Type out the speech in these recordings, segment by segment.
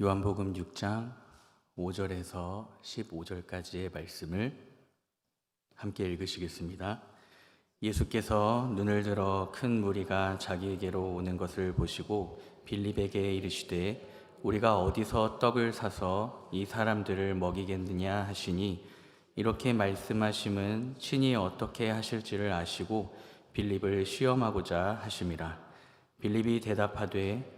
요한복음 6장 5절에서 15절까지의 말씀을 함께 읽으시겠습니다. 예수께서 눈을 들어 큰 무리가 자기에게로 오는 것을 보시고 빌립에게 이르시되 우리가 어디서 떡을 사서 이 사람들을 먹이겠느냐 하시니 이렇게 말씀하심은 친히 어떻게 하실지를 아시고 빌립을 시험하고자 하심이라 빌립이 대답하되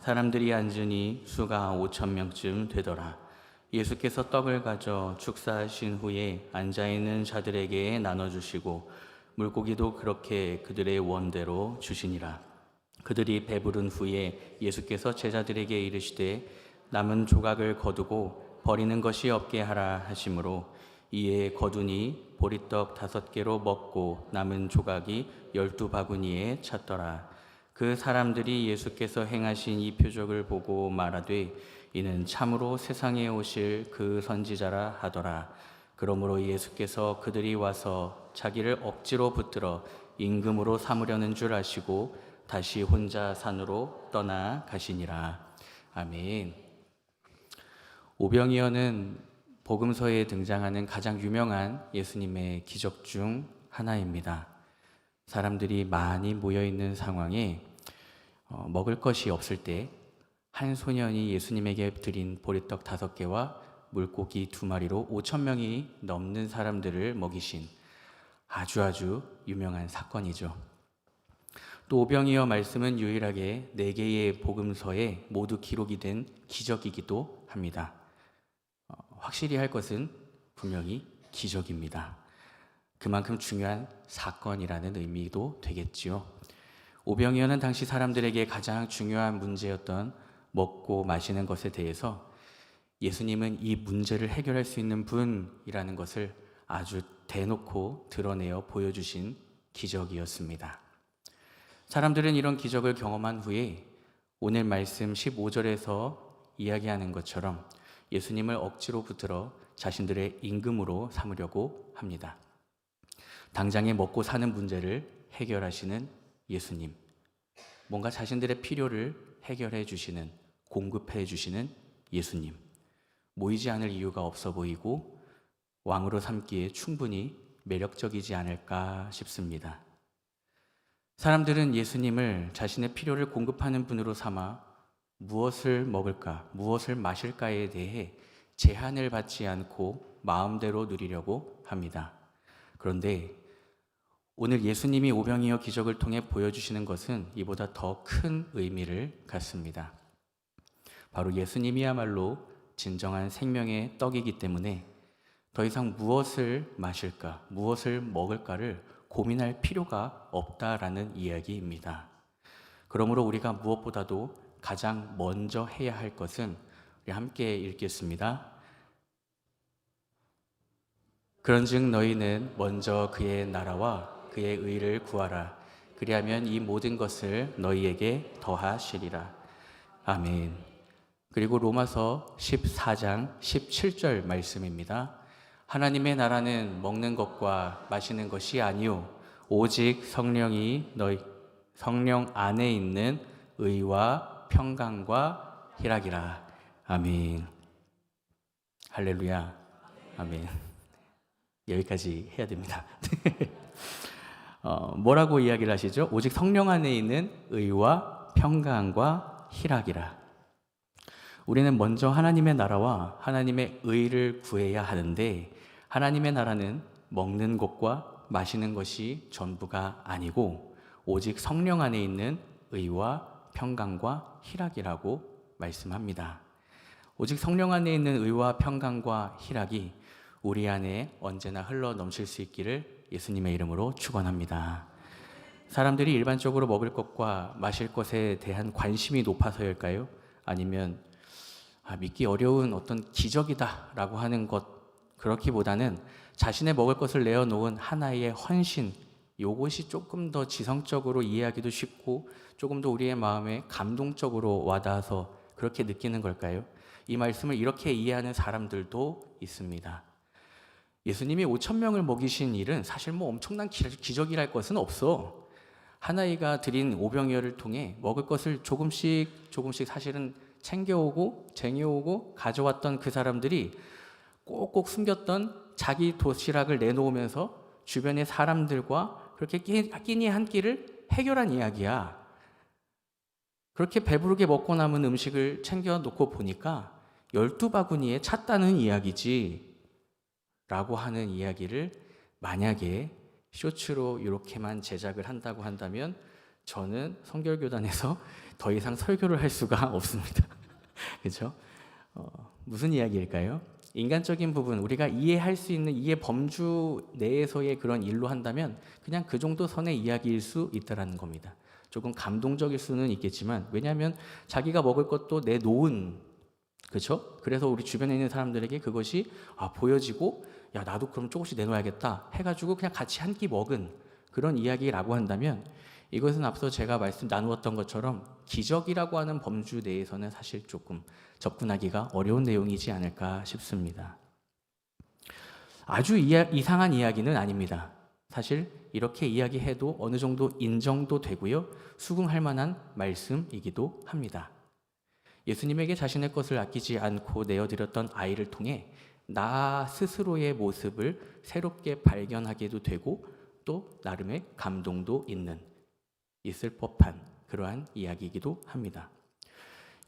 사람들이 앉으니 수가 오천 명쯤 되더라. 예수께서 떡을 가져 축사하신 후에 앉아 있는 자들에게 나눠 주시고 물고기도 그렇게 그들의 원대로 주시니라. 그들이 배부른 후에 예수께서 제자들에게 이르시되 남은 조각을 거두고 버리는 것이 없게 하라 하심으로 이에 거두니 보리떡 다섯 개로 먹고 남은 조각이 열두 바구니에 찼더라. 그 사람들이 예수께서 행하신 이 표적을 보고 말하되 이는 참으로 세상에 오실 그 선지자라 하더라. 그러므로 예수께서 그들이 와서 자기를 억지로 붙들어 임금으로 삼으려는 줄 아시고 다시 혼자 산으로 떠나 가시니라. 아멘. 오병이어는 복음서에 등장하는 가장 유명한 예수님의 기적 중 하나입니다. 사람들이 많이 모여 있는 상황에 어, 먹을 것이 없을 때 한 소년이 예수님에게 드린 보리떡 다섯 개와 물고기 두 마리로 오천 명이 넘는 사람들을 먹이신 아주 아주 유명한 사건이죠. 또 오병이어 말씀은 유일하게 네 개의 복음서에 모두 기록이 된 기적이기도 합니다. 어, 확실히 할 것은 분명히 기적입니다. 그만큼 중요한 사건이라는 의미도 되겠지요. 오병이어는 당시 사람들에게 가장 중요한 문제였던 먹고 마시는 것에 대해서 예수님은 이 문제를 해결할 수 있는 분이라는 것을 아주 대놓고 드러내어 보여주신 기적이었습니다. 사람들은 이런 기적을 경험한 후에 오늘 말씀 15절에서 이야기하는 것처럼 예수님을 억지로 붙들어 자신들의 임금으로 삼으려고 합니다. 당장에 먹고 사는 문제를 해결하시는 예수님. 뭔가 자신들의 필요를 해결해 주시는, 공급해 주시는 예수님. 모이지 않을 이유가 없어 보이고 왕으로 삼기에 충분히 매력적이지 않을까 싶습니다. 사람들은 예수님을 자신의 필요를 공급하는 분으로 삼아 무엇을 먹을까, 무엇을 마실까에 대해 제한을 받지 않고 마음대로 누리려고 합니다. 그런데 오늘 예수님이 오병이어 기적을 통해 보여주시는 것은 이보다 더 큰 의미를 갖습니다. 바로 예수님이야말로 진정한 생명의 떡이기 때문에 더 이상 무엇을 마실까, 무엇을 먹을까를 고민할 필요가 없다라는 이야기입니다. 그러므로 우리가 무엇보다도 가장 먼저 해야 할 것은 함께 읽겠습니다. 그런즉 너희는 먼저 그의 나라와 그의 의를 구하라. 그리하면 이 모든 것을 너희에게 더하시리라. 아멘. 그리고 로마서 14장 17절 말씀입니다. 하나님의 나라는 먹는 것과 마시는 것이 아니요 오직 성령이 너희 성령 안에 있는 의와 평강과 희락이라. 아멘. 할렐루야. 아멘. 여기까지 해야 됩니다. 어, 뭐라고 이야기를 하시죠? 오직 성령 안에 있는 의와 평강과 희락이라. 우리는 먼저 하나님의 나라와 하나님의 의를 구해야 하는데 하나님의 나라는 먹는 것과 마시는 것이 전부가 아니고 오직 성령 안에 있는 의와 평강과 희락이라고 말씀합니다. 오직 성령 안에 있는 의와 평강과 희락이 우리 안에 언제나 흘러 넘칠 수 있기를 예수님의 이름으로 축원합니다. 사람들이 일반적으로 먹을 것과 마실 것에 대한 관심이 높아서일까요? 아니면 아, 믿기 어려운 어떤 기적이다라고 하는 것 그렇기보다는 자신의 먹을 것을 내어놓은 하나의 헌신 요것이 조금 더 지성적으로 이해하기도 쉽고 조금 더 우리의 마음에 감동적으로 와닿아서 그렇게 느끼는 걸까요? 이 말씀을 이렇게 이해하는 사람들도 있습니다. 예수님이 5천 명을 먹이신 일은 사실 뭐 엄청난 기- 기적이랄 것은 없어. 하나이가 드린 오병이어를 통해 먹을 것을 조금씩 조금씩 사실은 챙겨오고 쟁여오고 가져왔던 그 사람들이 꼭꼭 숨겼던 자기 도시락을 내놓으면서 주변의 사람들과 그렇게 끼- 끼니 한 끼를 해결한 이야기야. 그렇게 배부르게 먹고 남은 음식을 챙겨 놓고 보니까 열두 바구니에 찼다는 이야기지. 라고 하는 이야기를 만약에 쇼츠로 이렇게만 제작을 한다고 한다면 저는 성결교단에서 더 이상 설교를 할 수가 없습니다. 그렇죠? 어, 무슨 이야기일까요? 인간적인 부분 우리가 이해할 수 있는 이해 범주 내에서의 그런 일로 한다면 그냥 그 정도 선의 이야기일 수 있다라는 겁니다. 조금 감동적일 수는 있겠지만 왜냐하면 자기가 먹을 것도 내 놓은 그렇죠? 그래서 우리 주변에 있는 사람들에게 그것이 아, 보여지고 야 나도 그럼 조금씩 내놓아야겠다 해가지고 그냥 같이 한 끼 먹은 그런 이야기라고 한다면 이것은 앞서 제가 말씀 나누었던 것처럼 기적이라고 하는 범주 내에서는 사실 조금 접근하기가 어려운 내용이지 않을까 싶습니다. 아주 이야, 이상한 이야기는 아닙니다. 사실 이렇게 이야기해도 어느 정도 인정도 되고요. 수긍할 만한 말씀이기도 합니다. 예수님에게 자신의 것을 아끼지 않고 내어드렸던 아이를 통해 나 스스로의 모습을 새롭게 발견하게도 되고 또 나름의 감동도 있는 있을 법한 그러한 이야기이기도 합니다.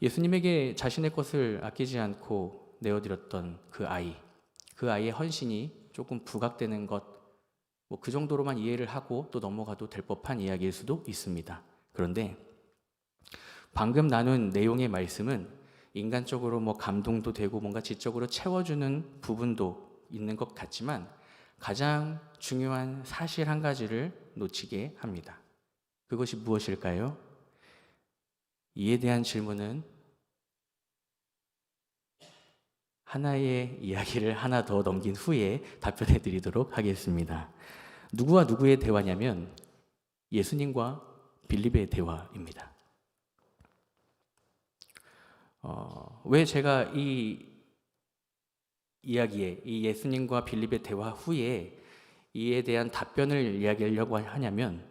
예수님에게 자신의 것을 아끼지 않고 내어드렸던 그 아이, 그 아이의 헌신이 조금 부각되는 것, 뭐 그 정도로만 이해를 하고 또 넘어가도 될 법한 이야기일 수도 있습니다. 그런데 방금 나눈 내용의 말씀은 인간적으로 뭐 감동도 되고 뭔가 지적으로 채워주는 부분도 있는 것 같지만 가장 중요한 사실 한 가지를 놓치게 합니다. 그것이 무엇일까요? 이에 대한 질문은 하나의 이야기를 하나 더 넘긴 후에 답변해 드리도록 하겠습니다. 누구와 누구의 대화냐면 예수님과 빌립의 대화입니다. 어, 왜 제가 이 이야기에 이 예수님과 빌립의 대화 후에 이에 대한 답변을 이야기하려고 하냐면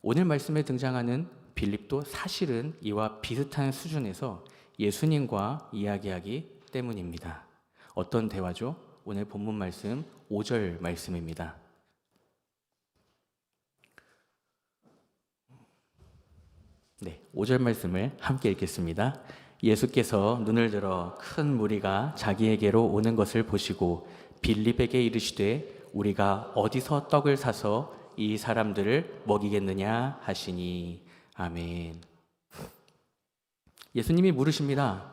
오늘 말씀에 등장하는 빌립도 사실은 이와 비슷한 수준에서 예수님과 이야기하기 때문입니다. 어떤 대화죠? 오늘 본문 말씀 5절 말씀입니다. 네, 5절 말씀을 함께 읽겠습니다. 예수께서 눈을 들어 큰 무리가 자기에게로 오는 것을 보시고 빌립에게 이르시되 우리가 어디서 떡을 사서 이 사람들을 먹이겠느냐 하시니 아멘. 예수님이 물으십니다.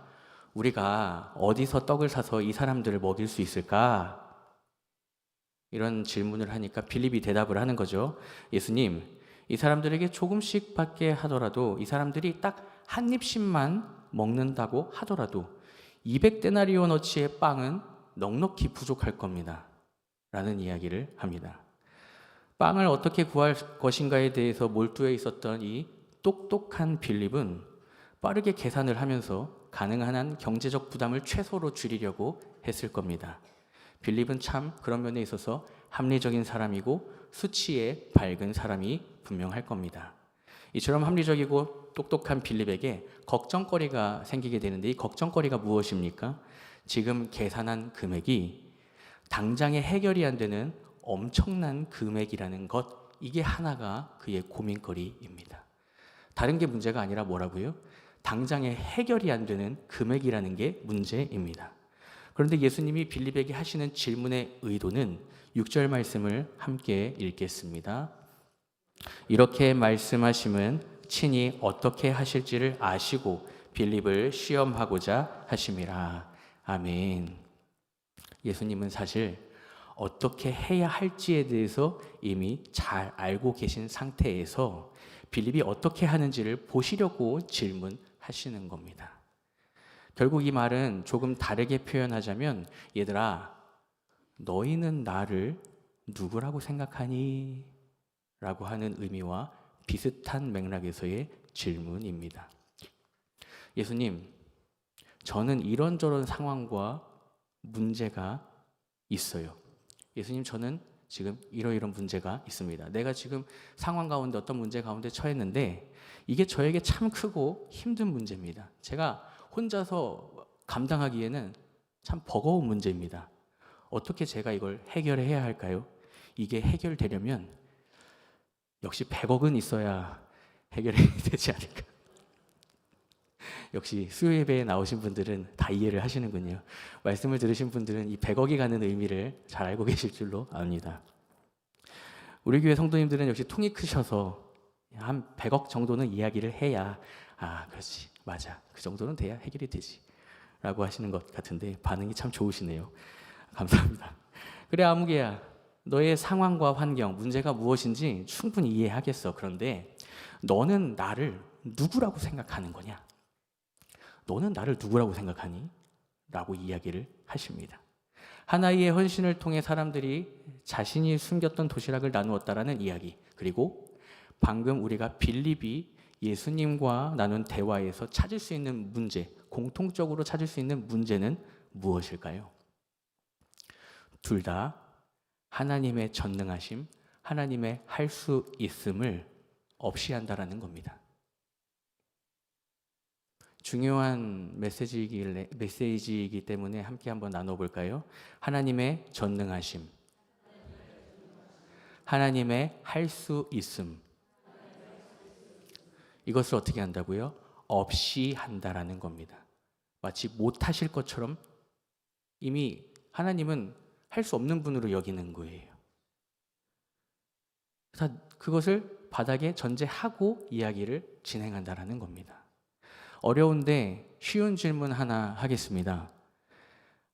우리가 어디서 떡을 사서 이 사람들을 먹일 수 있을까? 이런 질문을 하니까 빌립이 대답을 하는 거죠. 예수님, 이 사람들에게 조금씩 받게 하더라도 이 사람들이 딱 한 입씩만 먹는다고 하더라도 200데나리온어치의 빵은 넉넉히 부족할 겁니다. 라는 이야기를 합니다. 빵을 어떻게 구할 것인가에 대해서 몰두해 있었던 이 똑똑한 빌립은 빠르게 계산을 하면서 가능한 한 경제적 부담을 최소로 줄이려고 했을 겁니다. 빌립은 참 그런 면에 있어서 합리적인 사람이고 수치에 밝은 사람이 분명할 겁니다. 이처럼 합리적이고 똑똑한 빌립에게 걱정거리가 생기게 되는데 이 걱정거리가 무엇입니까? 지금 계산한 금액이 당장에 해결이 안 되는 엄청난 금액이라는 것 이게 하나가 그의 고민거리입니다. 다른 게 문제가 아니라 뭐라고요? 당장에 해결이 안 되는 금액이라는 게 문제입니다. 그런데 예수님이 빌립에게 하시는 질문의 의도는 6절 말씀을 함께 읽겠습니다. 이렇게 말씀하심은 친히 어떻게 하실지를 아시고 빌립을 시험하고자 하심이라. 아멘. 예수님은 사실 어떻게 해야 할지에 대해서 이미 잘 알고 계신 상태에서 빌립이 어떻게 하는지를 보시려고 질문하시는 겁니다. 결국 이 말은 조금 다르게 표현하자면 얘들아 너희는 나를 누구라고 생각하니? 라고 하는 의미와 비슷한 맥락에서의 질문입니다. 예수님, 저는 이런저런 상황과 문제가 있어요. 예수님, 저는 지금 이러이런 문제가 있습니다. 내가 지금 상황 가운데 어떤 문제 가운데 처했는데 이게 저에게 참 크고 힘든 문제입니다. 제가 혼자서 감당하기에는 참 버거운 문제입니다. 어떻게 제가 이걸 해결해야 할까요? 이게 해결되려면 역시 100억은 있어야 해결이 되지 않을까. 역시 수요 예배에 나오신 분들은 다 이해를 하시는군요. 말씀을 들으신 분들은 이 100억이 가는 의미를 잘 알고 계실 줄로 압니다. 우리 교회 성도님들은 역시 통이 크셔서 한 100억 정도는 이야기를 해야 아, 그렇지. 맞아. 그 정도는 돼야 해결이 되지. 라고 하시는 것 같은데 반응이 참 좋으시네요. 감사합니다. 그래 아무개야. 너의 상황과 환경, 문제가 무엇인지 충분히 이해하겠어. 그런데 너는 나를 누구라고 생각하는 거냐? 너는 나를 누구라고 생각하니? 라고 이야기를 하십니다. 하나의 헌신을 통해 사람들이 자신이 숨겼던 도시락을 나누었다라는 이야기. 그리고 방금 우리가 빌립이 예수님과 나눈 대화에서 찾을 수 있는 문제, 공통적으로 찾을 수 있는 문제는 무엇일까요? 둘 다 하나님의 전능하심, 하나님의 할 수 있음을 없이 한다라는 겁니다. 중요한 메시지이기, 메시지이기 때문에 함께 한번 나눠볼까요? 하나님의 전능하심, 하나님의 할 수 있음. 이것을 어떻게 한다고요? 없이 한다라는 겁니다. 마치 못하실 것처럼 이미 하나님은 할 수 없는 분으로 여기는 거예요. 그것을 바닥에 전제하고 이야기를 진행한다라는 겁니다. 어려운데 쉬운 질문 하나 하겠습니다.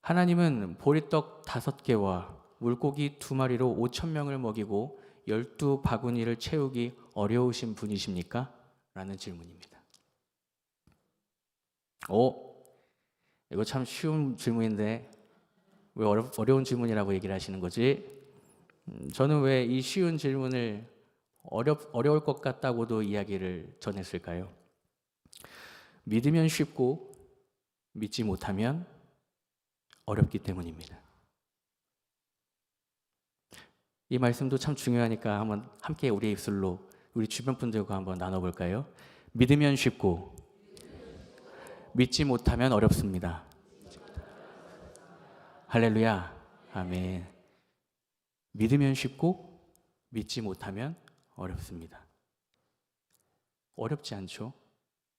하나님은 보리떡 다섯 개와 물고기 두 마리로 오천 명을 먹이고 열두 바구니를 채우기 어려우신 분이십니까? 라는 질문입니다. 오, 이거 참 쉬운 질문인데 왜 어려, 어려운 질문이라고 얘기를 하시는 거지? 음, 저는 왜 이 쉬운 질문을 어려, 어려울 것 같다고도 이야기를 전했을까요? 믿으면 쉽고 믿지 못하면 어렵기 때문입니다. 이 말씀도 참 중요하니까 한번 함께 우리의 입술로 우리 주변 분들과 한번 나눠볼까요? 믿으면 쉽고 믿지 못하면 어렵습니다. 할렐루야. 아멘. 믿으면 쉽고 믿지 못하면 어렵습니다. 어렵지 않죠?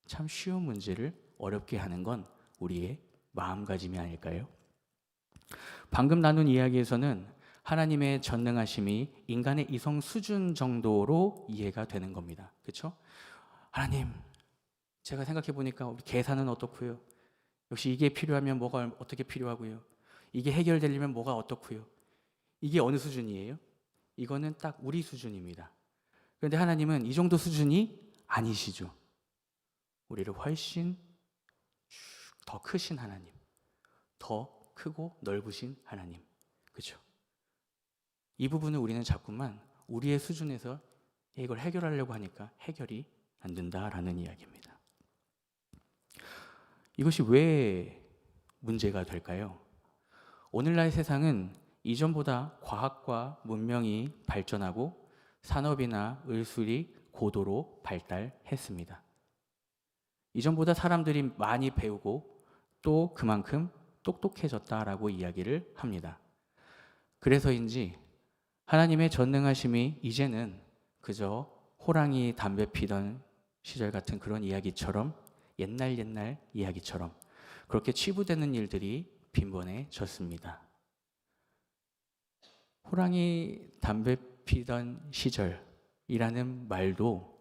참 쉬운 문제를 어렵게 하는 건 우리의 마음가짐이 아닐까요? 방금 나눈 이야기에서는 하나님의 전능하심이 인간의 이성 수준 정도로 이해가 되는 겁니다. 그렇죠? 하나님, 제가 생각해 보니까 계산은 어떻고요? 역시 이게 필요하면 뭐가 어떻게 필요하고요? 이게 해결되려면 뭐가 어떻고요? 이게 어느 수준이에요? 이거는 딱 우리 수준입니다. 그런데 하나님은 이 정도 수준이 아니시죠. 우리를 훨씬 더 크신 하나님, 더 크고 넓으신 하나님, 그렇죠? 이 부분을 우리는 자꾸만 우리의 수준에서 이걸 해결하려고 하니까 해결이 안 된다라는 이야기입니다. 이것이 왜 문제가 될까요? 오늘날 세상은 이전보다 과학과 문명이 발전하고 산업이나 의술이 고도로 발달했습니다. 이전보다 사람들이 많이 배우고 또 그만큼 똑똑해졌다라고 이야기를 합니다. 그래서인지 하나님의 전능하심이 이제는 그저 호랑이 담배 피던 시절 같은 그런 이야기처럼 옛날 옛날 이야기처럼 그렇게 치부되는 일들이 빈번해졌습니다. 호랑이 담배 피던 시절이라는 말도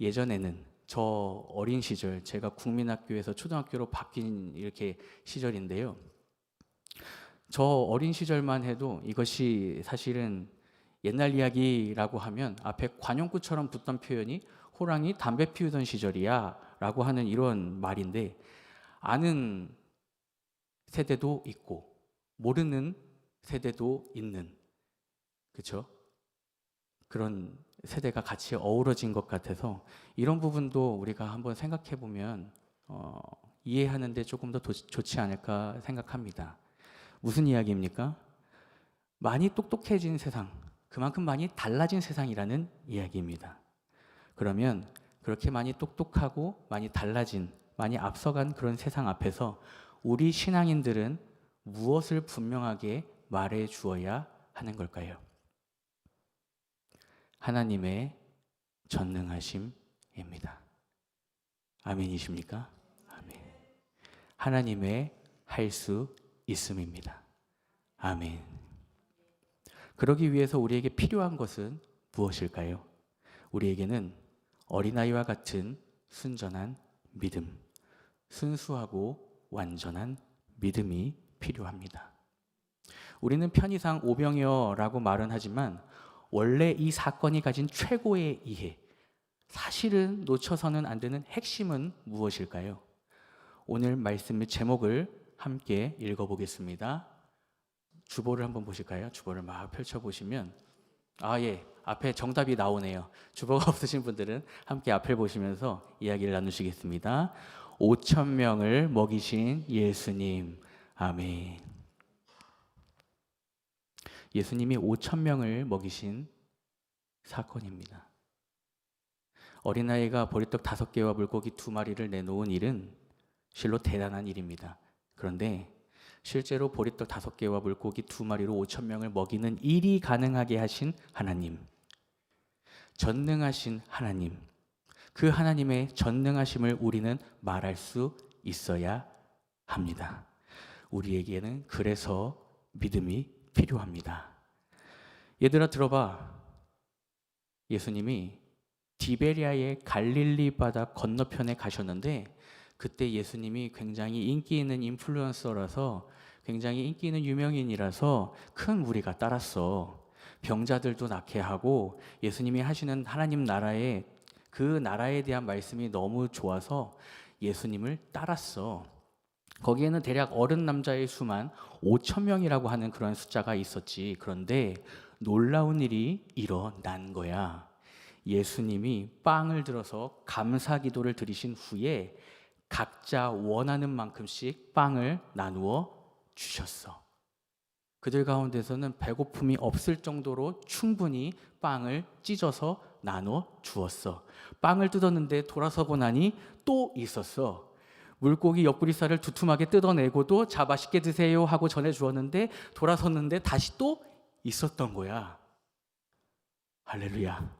예전에는 저 어린 시절 제가 국민학교에서 초등학교로 바뀐 이렇게 시절인데요. 저 어린 시절만 해도 이것이 사실은 옛날 이야기라고 하면 앞에 관용구처럼 붙던 표현이 호랑이 담배 피우던 시절이야 라고 하는 이런 말인데 아는 세대도 있고 모르는 세대도 있는 그렇죠? 그런 세대가 같이 어우러진 것 같아서 이런 부분도 우리가 한번 생각해 보면 어, 이해하는데 조금 더 도- 좋지 않을까 생각합니다. 무슨 이야기입니까? 많이 똑똑해진 세상, 그만큼 많이 달라진 세상이라는 이야기입니다. 그러면 그렇게 많이 똑똑하고 많이 달라진, 많이 앞서간 그런 세상 앞에서 우리 신앙인들은 무엇을 분명하게 말해 주어야 하는 걸까요? 하나님의 전능하심입니다. 아멘이십니까? 아멘. 하나님의 할 수 있음입니다. 아멘. 그러기 위해서 우리에게 필요한 것은 무엇일까요? 우리에게는 어린아이와 같은 순전한 믿음, 순수하고 완전한 믿음이 필요합니다. 우리는 편의상 오병이어라고 말은 하지만 원래 이 사건이 가진 최고의 이해, 사실은 놓쳐서는 안 되는 핵심은 무엇일까요? 오늘 말씀의 제목을 함께 읽어보겠습니다. 주보를 한번 보실까요? 주보를 막 펼쳐보시면 아, 예. 앞에 정답이 나오네요. 주보가 없으신 분들은 함께 앞을 보시면서 이야기를 나누시겠습니다. 5천 명을 먹이신 예수님. 아멘. 예수님이 5천 명을 먹이신 사건입니다. 어린아이가 보리떡 다섯 개와 물고기 두 마리를 내놓은 일은 실로 대단한 일입니다. 그런데 실제로 보리떡 다섯 개와 물고기 두 마리로 5천 명을 먹이는 일이 가능하게 하신 하나님. 전능하신 하나님. 그 하나님의 전능하심을 우리는 말할 수 있어야 합니다. 우리에게는 그래서 믿음이 필요합니다. 얘들아 들어봐. 예수님이 디베리아의 갈릴리 바다 건너편에 가셨는데 그때 예수님이 굉장히 인기 있는 인플루언서라서 굉장히 인기 있는 유명인이라서 큰 무리가 따랐어. 병자들도 낫게 하고 예수님이 하시는 하나님 나라의 그 나라에 대한 말씀이 너무 좋아서 예수님을 따랐어. 거기에는 대략 어른 남자의 수만 5천 명이라고 하는 그런 숫자가 있었지. 그런데 놀라운 일이 일어난 거야. 예수님이 빵을 들어서 감사 기도를 드리신 후에 각자 원하는 만큼씩 빵을 나누어 주셨어. 그들 가운데서는 배고픔이 없을 정도로 충분히 빵을 찢어서 나눠 주었어. 빵을 뜯었는데 돌아서 보나니 또 있었어. 물고기 옆구리살을 두툼하게 뜯어내고도 자 맛있게 드세요 하고 전해 주었는데 돌아섰는데 다시 또 있었던 거야. 할렐루야.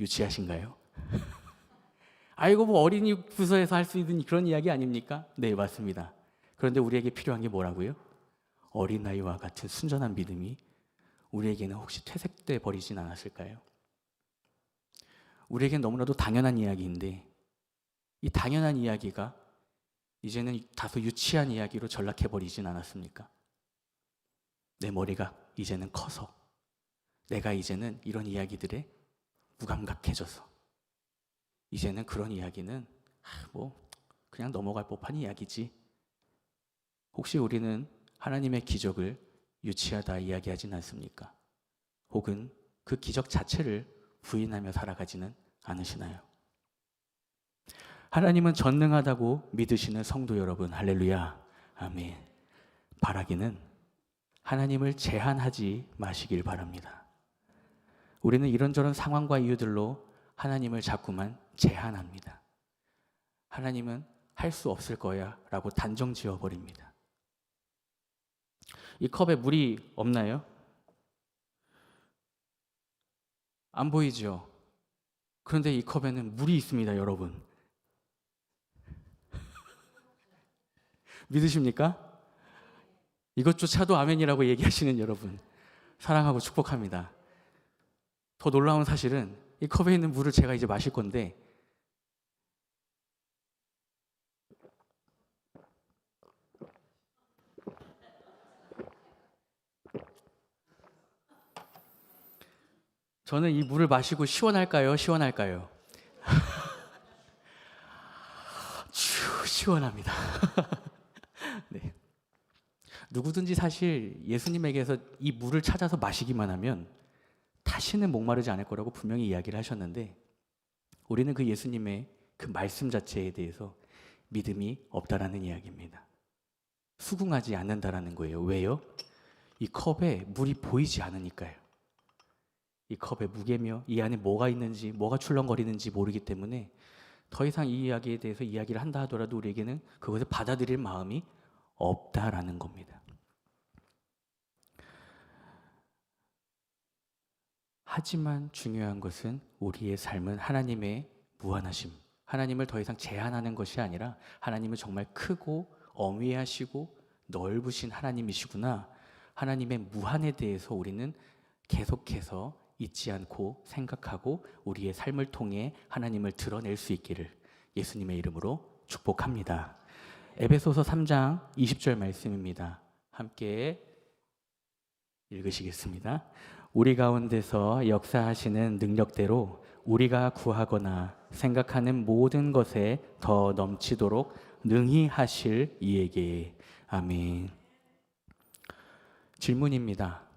유치하신가요? 아이고 뭐 어린이 부서에서 할 수 있는 그런 이야기 아닙니까? 네 맞습니다. 그런데 우리에게 필요한 게 뭐라고요? 어린아이와 같은 순전한 믿음이 우리에게는 혹시 퇴색돼 버리진 않았을까요? 우리에겐 너무나도 당연한 이야기인데 이 당연한 이야기가 이제는 다소 유치한 이야기로 전락해 버리진 않았습니까? 내 머리가 이제는 커서 내가 이제는 이런 이야기들에 무감각해져서 이제는 그런 이야기는 아, 뭐 그냥 넘어갈 법한 이야기지. 혹시 우리는 하나님의 기적을 유치하다 이야기하진 않습니까? 혹은 그 기적 자체를 부인하며 살아가지는 않으시나요? 하나님은 전능하다고 믿으시는 성도 여러분, 할렐루야, 아멘. 바라기는 하나님을 제한하지 마시길 바랍니다. 우리는 이런저런 상황과 이유들로 하나님을 자꾸만 제한합니다. 하나님은 할 수 없을 거야 라고 단정 지어 버립니다. 이 컵에 물이 없나요? 안 보이죠? 그런데 이 컵에는 물이 있습니다, 여러분. 믿으십니까? 이것조차도 아멘이라고 얘기하시는 여러분. 사랑하고 축복합니다. 더 놀라운 사실은 이 컵에 있는 물을 제가 이제 마실 건데 저는 이 물을 마시고 시원할까요? 시원할까요? 휴. 시원합니다. 네. 누구든지 사실 예수님에게서 이 물을 찾아서 마시기만 하면 다시는 목마르지 않을 거라고 분명히 이야기를 하셨는데 우리는 그 예수님의 그 말씀 자체에 대해서 믿음이 없다라는 이야기입니다. 수긍하지 않는다라는 거예요. 왜요? 이 컵에 물이 보이지 않으니까요. 이 컵의 무게며 이 안에 뭐가 있는지, 뭐가 출렁거리는지 모르기 때문에 더 이상 이 이야기에 대해서 이야기를 한다 하더라도 우리에게는 그것을 받아들일 마음이 없다라는 겁니다. 하지만 중요한 것은 우리의 삶은 하나님의 무한하심, 하나님을 더 이상 제한하는 것이 아니라 하나님은 정말 크고 어미하시고 넓으신 하나님이시구나. 하나님의 무한에 대해서 우리는 계속해서 잊지 않고 생각하고 우리의 삶을 통해 하나님을 드러낼 수 있기를 예수님의 이름으로 축복합니다. 에베소서 3장 20절 말씀입니다. 함께 읽으시겠습니다. 우리 가운데서 역사하시는 능력대로 우리가 구하거나 생각하는 모든 것에 더 넘치도록 능히 하실 이에게 아멘. 질문입니다.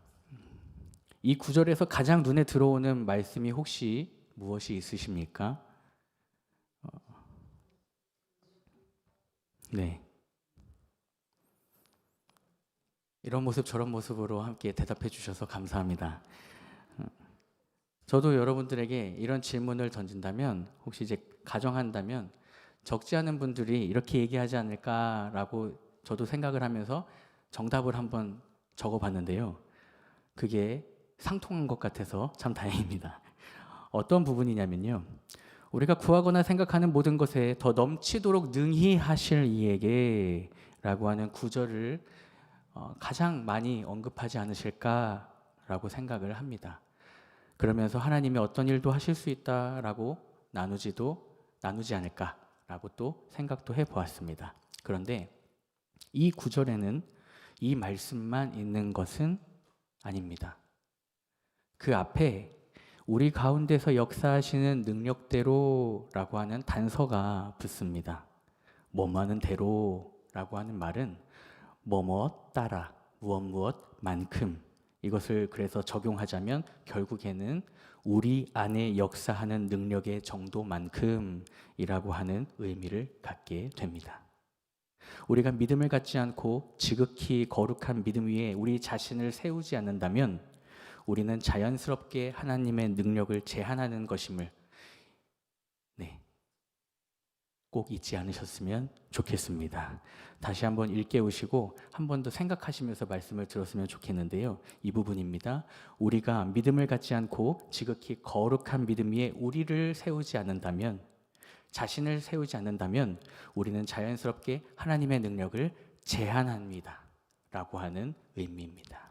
이 구절에서 가장 눈에 들어오는 말씀이 혹시 무엇이 있으십니까? 어, 네. 이런 모습 저런 모습으로 함께 대답해 주셔서 감사합니다. 어, 저도 여러분들에게 이런 질문을 던진다면 혹시 이제 가정한다면 적지 않은 분들이 이렇게 얘기하지 않을까라고 저도 생각을 하면서 정답을 한번 적어 봤는데요. 그게 상통한 것 같아서 참 다행입니다. 어떤 부분이냐면요. 우리가 구하거나 생각하는 모든 것에 더 넘치도록 능히 하실 이에게 라고 하는 구절을 어, 가장 많이 언급하지 않으실까라고 생각을 합니다. 그러면서 하나님이 어떤 일도 하실 수 있다라고 나누지도 나누지 않을까라고 또 생각도 해 보았습니다. 그런데 이 구절에는 이 말씀만 있는 것은 아닙니다. 그 앞에 우리 가운데서 역사하시는 능력대로라고 하는 단서가 붙습니다. 뭐뭐하는 대로라고 하는 말은 뭐뭐 따라 무엇 무엇만큼 이것을 그래서 적용하자면 결국에는 우리 안에 역사하는 능력의 정도만큼이라고 하는 의미를 갖게 됩니다. 우리가 믿음을 갖지 않고 지극히 거룩한 믿음 위에 우리 자신을 세우지 않는다면 우리는 자연스럽게 하나님의 능력을 제한하는 것임을 네. 꼭 잊지 않으셨으면 좋겠습니다. 다시 한번 일깨우시고 한 번 더 생각하시면서 말씀을 들었으면 좋겠는데요. 이 부분입니다. 우리가 믿음을 갖지 않고 지극히 거룩한 믿음 위에 우리를 세우지 않는다면 자신을 세우지 않는다면 우리는 자연스럽게 하나님의 능력을 제한합니다. 라고 하는 의미입니다.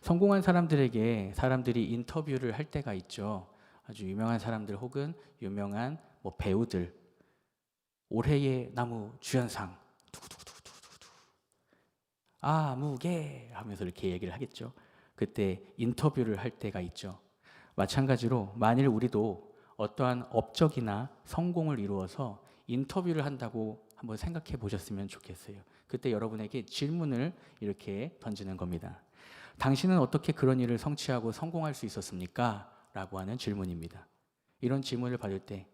성공한 사람들에게 사람들이 인터뷰를 할 때가 있죠. 아주 유명한 사람들 혹은 유명한 뭐 배우들 올해의 나무 주연상 두구두구두구두구 아무개 하면서 이렇게 얘기를 하겠죠. 그때 인터뷰를 할 때가 있죠. 마찬가지로 만일 우리도 어떠한 업적이나 성공을 이루어서 인터뷰를 한다고 한번 생각해 보셨으면 좋겠어요. 그때 여러분에게 질문을 이렇게 던지는 겁니다. 당신은 어떻게 그런 일을 성취하고 성공할 수 있었습니까? 라고 하는 질문입니다. 이런 질문을 받을 때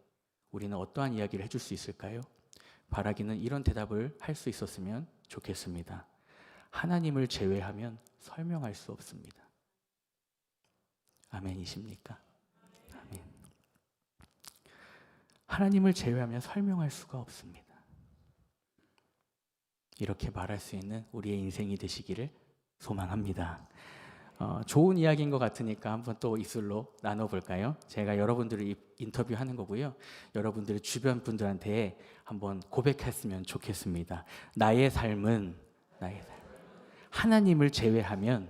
우리는 어떠한 이야기를 해줄 수 있을까요? 바라기는 이런 대답을 할 수 있었으면 좋겠습니다. 하나님을 제외하면 설명할 수 없습니다. 아멘이십니까? 아멘. 하나님을 제외하면 설명할 수가 없습니다. 이렇게 말할 수 있는 우리의 인생이 되시기를 소망합니다. 어, 좋은 이야기인 것 같으니까 한번 또 입술로 나눠볼까요? 제가 여러분들을 인터뷰하는 거고요. 여러분들의 주변 분들한테 한번 고백했으면 좋겠습니다. 나의 삶은 나의 삶 하나님을 제외하면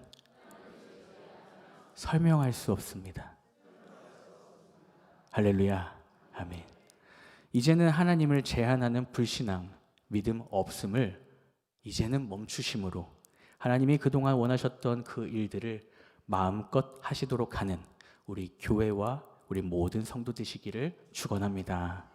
설명할 수 없습니다. 할렐루야, 아멘. 이제는 하나님을 제한하는 불신앙, 믿음 없음을 이제는 멈추심으로 하나님이 그동안 원하셨던 그 일들을 마음껏 하시도록 하는 우리 교회와 우리 모든 성도 되시기를 축원합니다.